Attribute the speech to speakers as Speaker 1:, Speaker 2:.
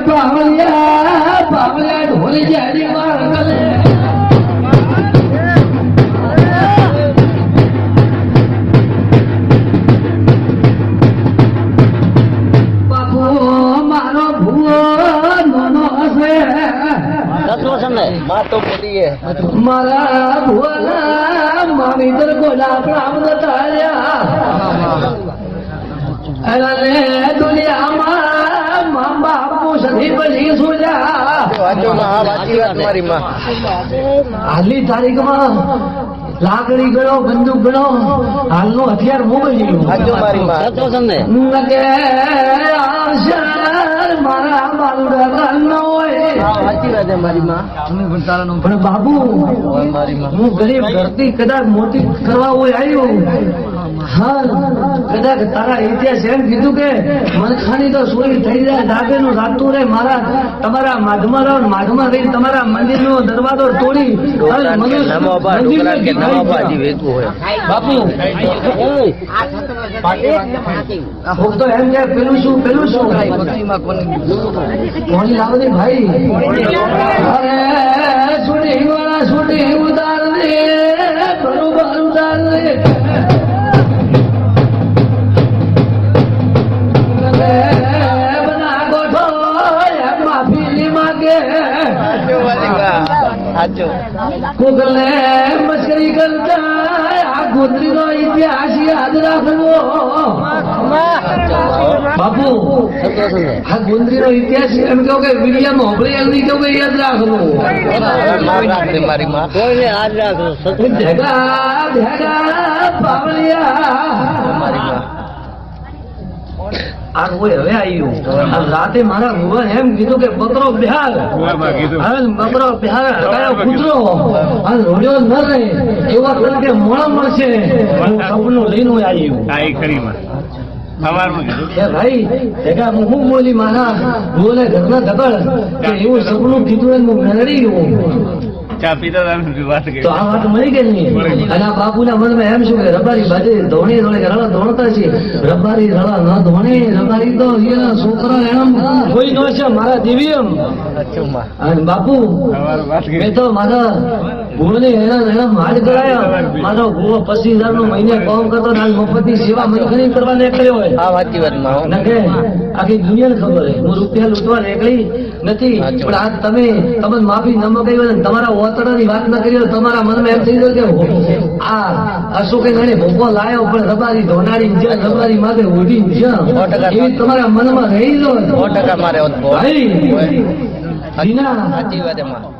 Speaker 1: બાવળિયા બાવળિયા ઢોલી જાડી માર
Speaker 2: તો મોટી
Speaker 1: મારા ભુવના મામી તર ગોલા પ્રામ તાર્યા અરે
Speaker 2: વાંચો માં હા વાંચી વાત મારી માં
Speaker 1: હાલની તારીખમાં લાકડી ગણો બંદૂક ગણો હાલનું હથિયાર મોબાઈલ
Speaker 2: વાંચો મારી માં
Speaker 1: મારા
Speaker 2: મારી
Speaker 1: પણ બાબુ હું ગરીબ ધરતી કદાચ મોટી કરવા હોય આવ્યો. હા કદાચ તારા ઇતિહાસ એમ કીધું કે મનખાની તો સોરી થઈ જાય ધાબે નું રાતું રે મારા તમારા માધમાં રહો માધમાં રહી તમારા મંદિર નો દરવાજો તોડી બાપુ હું તો એમ કે પેલું શું પેલું શું? કોની લાવો ભાઈ? અરે સુડી વાળા સુડી ઉતાર કોકલે મશ્કરી કરતા આ ગોત્રી નો ઇતિહાસ યાદ રાખવો. બાપુ આ ગોત્રી નો ઇતિહાસ એમ કહો કે વિડીયામાં હોભળી એમ નહીં કહું કે યાદ રાખવું.
Speaker 2: માં રાખે મારી માં
Speaker 1: ભેગા ભેગા
Speaker 2: મારી માં
Speaker 1: આ કોઈ હવે આવ્યું રાતે મારા ભુવન એમ કીધું કે બકરો બિહાર. બકરો બિહાર હટાયો કૂતરો? આ રોડ્યો ન રહે. એવા તરીકે મોણા મળશે. હું સપનું લઈને આવ્યું ભાઈ ભેગા હું બોલી મારા ભૂલે ઘરના ધકડ કે એવું સપનું કીધું મેળવી ગયું.
Speaker 3: ચા પીતા હતા વાત કરી.
Speaker 1: તો આ વાત મળી ગઈ નહીં અને આ બાપુના મનમાં એમ શું કે રબારી બાજે ધોણી ધોણે રળા ધોણતા છે. રબારી રળા ન ધોણે રબારી તો એના છોકરા એમ કોઈ નો છે મારા
Speaker 2: દેવી એમ.
Speaker 1: અને બાપુ મેં તો મારા ભૂને એના એના માલ કરાયા. મારો ભૂવો પચીસ હજાર નો મહિને કામ કરતો ને આજ મફતની સેવા મનખની કરવા નીકળ્યો હોય.
Speaker 2: હા વાંચી વાતમાં
Speaker 1: ના આખી દુનિયાને ખબર છે હું રૂપિયા લૂંટવા નીકળી નથી પણ આજ તમે તમે માફી ન મગાવી હોય તમારા વાત ન કરી તમારા મનમાં એમ થઈ ગયો કે આ અશોકે ગણે ભોગો લાયો પણ રબારી ધોનાડી જ્યાં રબારી માથે ઉડી જ્યાં એવી તમારા મનમાં રહી લો
Speaker 2: સો ટકા મારે
Speaker 1: ભાઈ
Speaker 2: સાચી વાત એમાં